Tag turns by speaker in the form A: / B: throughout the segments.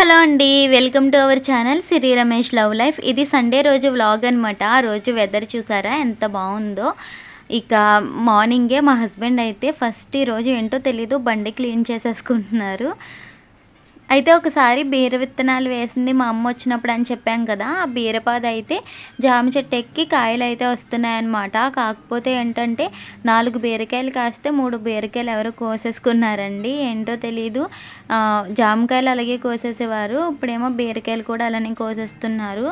A: Hello అండి welcome to our channel Siri Ramesh love life. ఇది Sunday రోజు vlog అనమాట ఆ రోజు వెదర్ చూసారా ఎంత బాగుందో. ఇక మార్నింగే మా హస్బెండ్ అయితే ఫస్ట్ ఈరోజు ఏంటో తెలీదు బండి క్లీన్ చేసేసుకుంటున్నారు. అయితే ఒకసారి బీర విత్తనాలు వేసింది మా అమ్మ వచ్చినప్పుడు అని చెప్పాం కదా ఆ బీరపాద అయితే జామ చెట్టు ఎక్కి కాయలు అయితే వస్తున్నాయన్నమాట. కాకపోతే ఏంటంటే నాలుగు బీరకాయలు కాస్తే మూడు బీరకాయలు ఎవరు కోసేసుకున్నారండి. ఏంటో తెలీదు. జామకాయలు అలాగే కోసేసేవారు. ఇప్పుడేమో బీరకాయలు కూడా అలానే కోసేస్తున్నారు.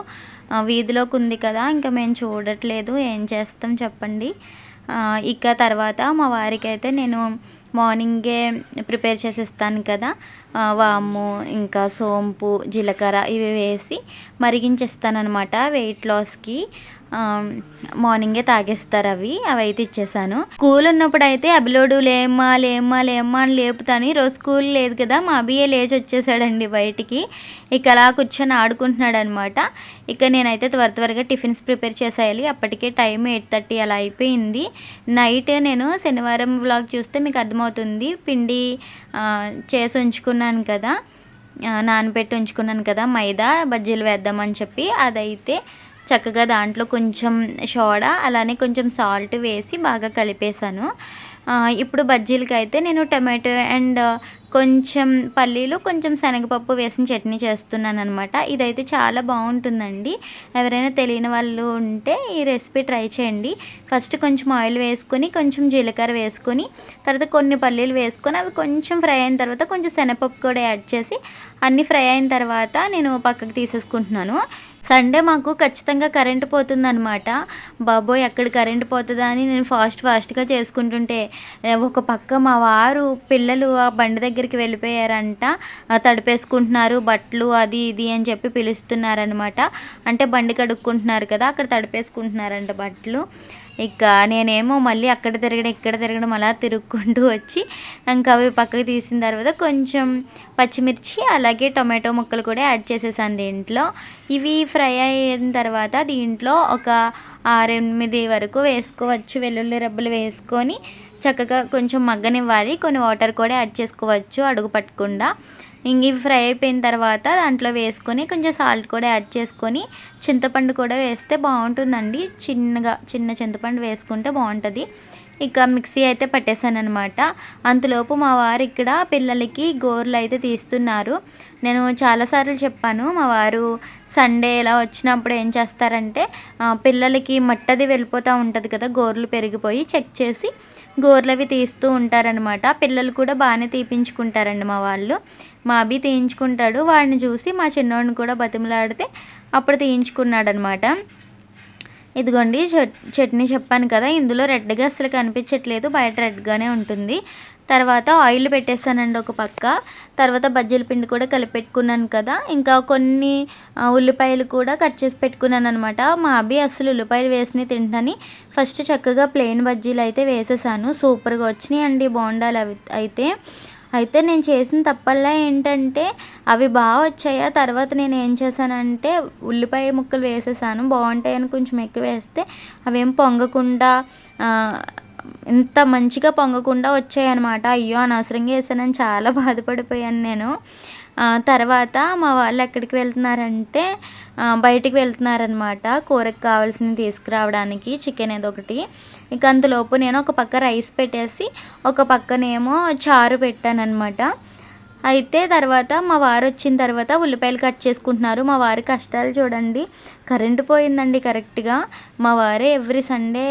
A: వీధిలోకి ఉంది కదా ఇంకా మేము చూడట్లేదు. ఏం చేస్తాం చెప్పండి. ఇక తర్వాత మా వారికైతే నేను మార్నింగే ప్రిపేర్ చేసేస్తాను కదా. వాము ఇంకా సోంపు జీలకర్ర ఇవి వేసి మరిగించేస్తాను అనమాట వెయిట్ లాస్కి మార్నింగే తాగేస్తారు అవి అవి అయితే ఇచ్చేసాను. స్కూల్ ఉన్నప్పుడు అయితే అభిలోడు లేమ్మా లేమ్మా లేమ్మా అని లేపుతాను. రోజు స్కూల్ లేదు కదా మా అభియే లేచి వచ్చేసాడండి బయటికి. ఇక అలా కూర్చొని ఆడుకుంటున్నాడు అనమాట ఇక నేనైతే త్వర త్వరగా టిఫిన్స్ ప్రిపేర్ చేసేయాలి. అప్పటికే టైం ఎయిట్ థర్టీ అలా అయిపోయింది. నైట్ నేను శనివారం వ్లాగ్ చూస్తే మీకు అర్థమవుతుంది. పిండి చేసి ఉంచుకున్నాను కదా నానబెట్టి ఉంచుకున్నాను కదా మైదా బజ్జీలు వేద్దామని చెప్పి అదైతే చక్కగా దాంట్లో కొంచెం సోడా అలానే కొంచెం సాల్ట్ వేసి బాగా కలిపేశాను. ఇప్పుడు బజ్జీలకి అయితే నేను టమాటో అండ్ కొంచెం పల్లీలు కొంచెం శనగపప్పు వేసిన చట్నీ చేస్తున్నాను అనమాట ఇదైతే చాలా బాగుంటుందండి. ఎవరైనా తెలియని వాళ్ళు ఉంటే ఈ రెసిపీ ట్రై చేయండి. ఫస్ట్ కొంచెం ఆయిల్ వేసుకొని కొంచెం జీలకర్ర వేసుకొని తర్వాత కొన్ని పల్లీలు వేసుకొని అవి కొంచెం ఫ్రై అయిన తర్వాత కొంచెం శనగపప్పు కూడా యాడ్ చేసి అన్నీ ఫ్రై అయిన తర్వాత నేను పక్కకు తీసేసుకుంటున్నాను. సండే మాకు ఖచ్చితంగా కరెంట్ పోతుందన్నమాట. బాబోయ్ ఎక్కడ కరెంట్ పోతుందా అని నేను ఫాస్ట్ ఫాస్ట్గా చేసుకుంటుంటే ఒక పక్క మా వారు పిల్లలు ఆ బండి దగ్గరికి వెళ్ళిపోయారంట. తడిపేసుకుంటున్నారు బట్టలు అది ఇది అని చెప్పి పిలుస్తున్నారనమాట అంటే బండి కడుక్కుంటున్నారు కదా అక్కడ తడిపేసుకుంటున్నారంట బట్టలు. ఇక నేనేమో మళ్ళీ అక్కడ తిరగడం ఇక్కడ తిరగడం అలా తిరుక్కుంటూ వచ్చి ఇంకా అవి పక్కకి తీసిన తర్వాత కొంచెం పచ్చిమిర్చి అలాగే టొమాటో ముక్కలు కూడా యాడ్ చేసేసాను దీంట్లో. ఇవి ఫ్రై అయిన తర్వాత దీంట్లో ఒక ఆరెనిమిది వరకు వేసుకోవచ్చు వెల్లుల్లి రబ్బలు వేసుకొని చక్కగా కొంచెం మగ్గనివ్వాలి. కొన్ని వాటర్ కూడా యాడ్ చేసుకోవచ్చు అడుగు పట్టకుండా. ఇంక ఇవి ఫ్రై అయిపోయిన తర్వాత దాంట్లో వేసుకొని కొంచెం సాల్ట్ కూడా యాడ్ చేసుకొని చింతపండు కూడా వేస్తే బాగుంటుందండి. చిన్నగా చిన్న చింతపండు వేసుకుంటే బాగుంటుంది. ఇక మిక్సీ అయితే పట్టేశాను అనమాట అంతలోపు మా వారు ఇక్కడ పిల్లలకి గోర్లు అయితే తీస్తున్నారు. నేను చాలాసార్లు చెప్పాను మా వారు సండే ఇలా వచ్చినప్పుడు ఏం చేస్తారంటే పిల్లలకి మట్టది వెళ్ళిపోతూ ఉంటుంది కదా గోర్లు పెరిగిపోయి చెక్ చేసి గోర్లు అవి తీస్తూ ఉంటారనమాట పిల్లలు కూడా బాగానే తీపించుకుంటారండి మా వాళ్ళు. మా అభి తీయించుకుంటాడు వాడిని చూసి మా చిన్నోడిని కూడా బతిమలాడితే అప్పుడు తీయించుకున్నాడనమాట ఇదిగోండి చట్ చట్నీ చెప్పాను కదా ఇందులో రెడ్గా అసలు కనిపించట్లేదు బయట రెడ్గానే ఉంటుంది. తర్వాత ఆయిల్ పెట్టేసానండి ఒక పక్క. తర్వాత బజ్జీల పిండి కూడా కలిపెట్టుకున్నాను కదా ఇంకా కొన్ని ఉల్లిపాయలు కూడా కట్ చేసి పెట్టుకున్నాను అనమాట మా అబ్బి అసలు ఉల్లిపాయలు వేసి తింటాని ఫస్ట్ చక్కగా ప్లెయిన్ బజ్జీలు అయితే వేసేసాను. సూపర్గా వచ్చినాయి అండి బోండాలు అవి అయితే. అయితే నేను చేసిన తప్పల్లా ఏంటంటే అవి బాగా వచ్చాయా. తర్వాత నేను ఏం చేశానంటే ఉల్లిపాయ ముక్కలు వేసేసాను. బాగుంటాయని కొంచెం ఎక్కువ వేస్తే అవేం పొంగకుండా ఇంత మంచిగా పొంగకుండా వచ్చాయన్నమాట. అయ్యో అనవసరంగా వేసానని చాలా బాధపడిపోయాను నేను. తర్వాత మా వాళ్ళు ఎక్కడికి వెళ్తున్నారంటే బయటికి వెళ్తున్నారనమాట కూరకు కావాల్సినవి తీసుకురావడానికి చికెన్ ఏదో ఒకటి. ఇక అంతలోపు నేను ఒక పక్క రైస్ పెట్టేసి ఒక పక్కనేమో చారు పెట్టానమాట అయితే తర్వాత మా వారు వచ్చిన తర్వాత ఉల్లిపాయలు కట్ చేసుకుంటున్నారు. మా వారి కష్టాలు చూడండి. కరెంటు పోయిందండి కరెక్ట్గా. మా వారే ఎవ్రీ సండే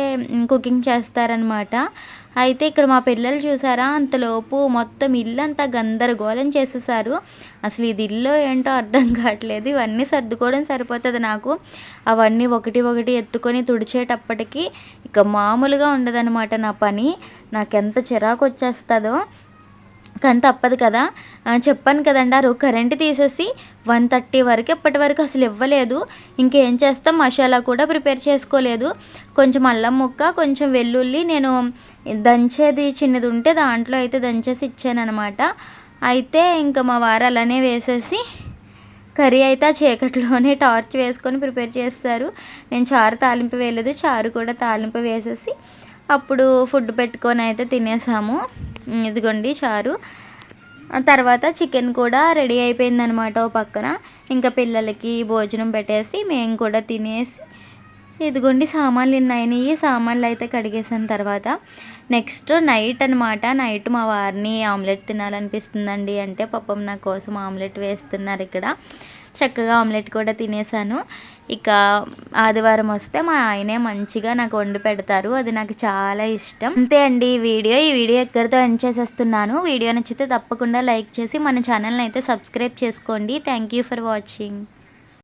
A: కుకింగ్ చేస్తారనమాట అయితే ఇక్కడ మా పిల్లలు చూసారా? అంతలోపు మొత్తం ఇల్లు అంతా గందరగోళం చేసేసారు. అసలు ఇది ఇల్లు ఏంటో అర్థం కావట్లేదు. ఇవన్నీ సర్దుకోవడం సరిపోతుంది నాకు. అవన్నీ ఒకటి ఒకటి ఎత్తుకొని తుడిచేటప్పటికి ఇక మామూలుగా ఉండదన్నమాట నా పని. నాకెంత చిరాకు వచ్చేస్తుందో కానీ తప్పదు కదా. చెప్పాను కదండి ఆ రోజు కరెంట్ తీసేసి వన్ థర్టీ వరకు ఎప్పటి వరకు అసలు ఇవ్వలేదు. ఇంకేం చేస్తాం మసాలా కూడా ప్రిపేర్ చేసుకోలేదు. కొంచెం అల్లం ముక్క కొంచెం వెల్లుల్లి నేను దంచేది చిన్నది ఉంటే దాంట్లో అయితే దంచేసి ఇచ్చానమాట అయితే ఇంకా మా వారు అలానే వేసేసి కర్రీ అయితే ఆ చీకట్లోనే టార్చ్ వేసుకొని ప్రిపేర్ చేస్తారు. నేను చారు తాలింపు వేయలేదు చారు కూడా తాలింపు వేసేసి అప్పుడు ఫుడ్ పెట్టుకొని అయితే తినేసాము. ఇదిగోండి చారు. తర్వాత చికెన్ కూడా రెడీ అయిపోయిందనమాట ఓ పక్కన. ఇంకా పిల్లలకి భోజనం పెట్టేసి మేము కూడా తినేసి ఇదిగోండి సామాన్లు ఉన్నాయి సామాన్లు అయితే కడిగేసిన తర్వాత నెక్స్ట్ నైట్ అనమాట నైట్ మా వారిని ఆమ్లెట్ తినాలనిపిస్తుందండి. అంటే పాపం నా కోసం ఆమ్లెట్ వేస్తున్నారు ఇక్కడ. చక్కగా ఆమ్లెట్ కూడా తినేసాను ఇక ఆదివారం వస్తే మా ఆయనే మంచిగా నాకు వండి పెడతారు. అది నాకు చాలా ఇష్టం. అంతే అండి ఈ వీడియో. ఈ వీడియో ఎక్కడితో ఎండ్ చేసేస్తున్నాను. వీడియో నచ్చితే తప్పకుండా లైక్ చేసి మన ఛానల్ని అయితే సబ్స్క్రైబ్ చేసుకోండి. Thank you for watching.